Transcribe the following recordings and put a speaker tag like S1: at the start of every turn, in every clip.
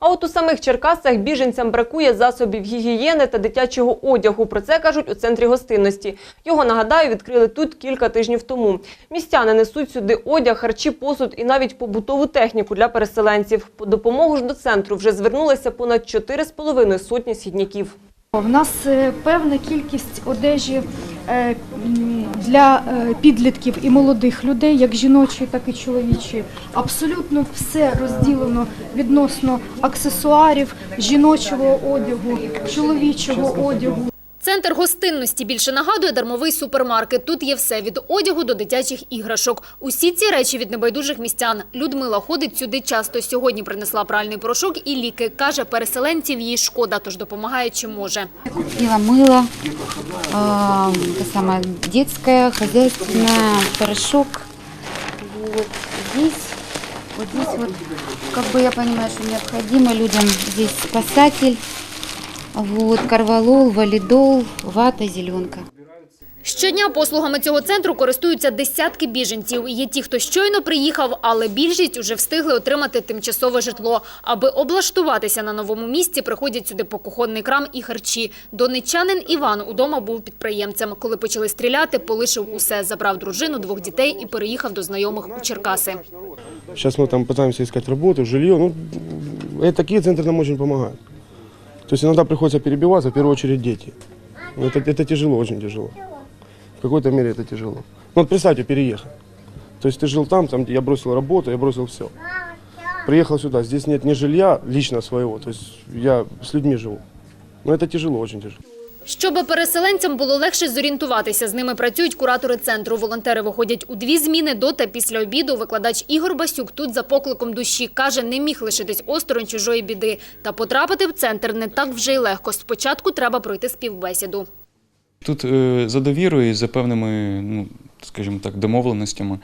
S1: А от у самих Черкасах біженцям бракує засобів гігієни та дитячого одягу. Про це кажуть у центрі гостинності. Його, нагадаю, відкрили тут кілька тижнів тому. Містяни несуть сюди одяг, харчі, посуд і навіть побутову техніку для переселенців. По допомогу ж до центру вже звернулися понад 4,5 сотні східняків.
S2: В нас е, певна кількість одежі е, для е, підлітків і молодих людей, як жіночої, так і чоловічої. Абсолютно все розділено відносно аксесуарів, жіночого одягу, чоловічого одягу.
S3: Центр гостинності більше нагадує дармовий супермаркет. Тут є все від одягу до дитячих іграшок. Усі ці речі від небайдужих містян. Людмила ходить сюди часто. Сьогодні принесла пральний порошок і ліки. Каже, переселенців їй шкода, тож допомагає чим може.
S4: Купила мыло, а, это самое детское, хозяйственное, порошок. Вот здесь, вот здесь вот, как бы я понимаю, что необходимо людям здесь спасатель, вот, карвалол, валидол, вата, зеленка.
S3: Щодня послугами цього центру користуються десятки біженців. Є ті, хто щойно приїхав, але більшість уже встигли отримати тимчасове житло. Аби облаштуватися на новому місці, приходять сюди по кухонний крам і харчі. Донечанин Іван удома був підприємцем. Коли почали стріляти, полишив усе, забрав дружину, двох дітей і переїхав до знайомих у Черкаси.
S5: Сейчас мы там пытаемся искать работу, жилье. Ну, э, такие центры нам очень помогают. То есть иногда приходится перебиваться, в первую очередь дети. Ну, Это, это тяжело, очень тяжело. В какой-то мере это тяжело. Ну, вот представьте, переехать. То есть ты жил там, там где я бросил работу, я бросил все. Приехал сюда, здесь нет ни жилья лично своего, то есть я с людьми живу. Но это тяжело, очень тяжело.
S3: Щоб переселенцям було легше зорієнтуватися, з ними працюють куратори центру. Волонтери виходять у дві зміни до та після обіду. Викладач Ігор Басюк тут за покликом душі каже, не міг лишитись осторонь чужої біди. Та потрапити в центр не так вже й легко. Спочатку треба пройти співбесіду.
S6: Тут е, за довірою, за певними, ну, скажімо так, домовленостями.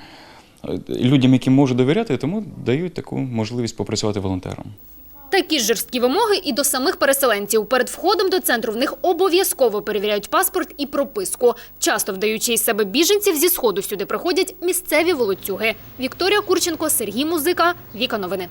S6: Е, Людям, яким можу довіряти, тому дають таку можливість попрацювати волонтером.
S3: Такі жорсткі вимоги і до самих переселенців. Перед входом до центру в них обов'язково перевіряють паспорт і прописку. Часто вдаючи із себе біженців зі сходу сюди приходять місцеві волоцюги. Вікторія Курченко, Сергій Музика, Віка Новини.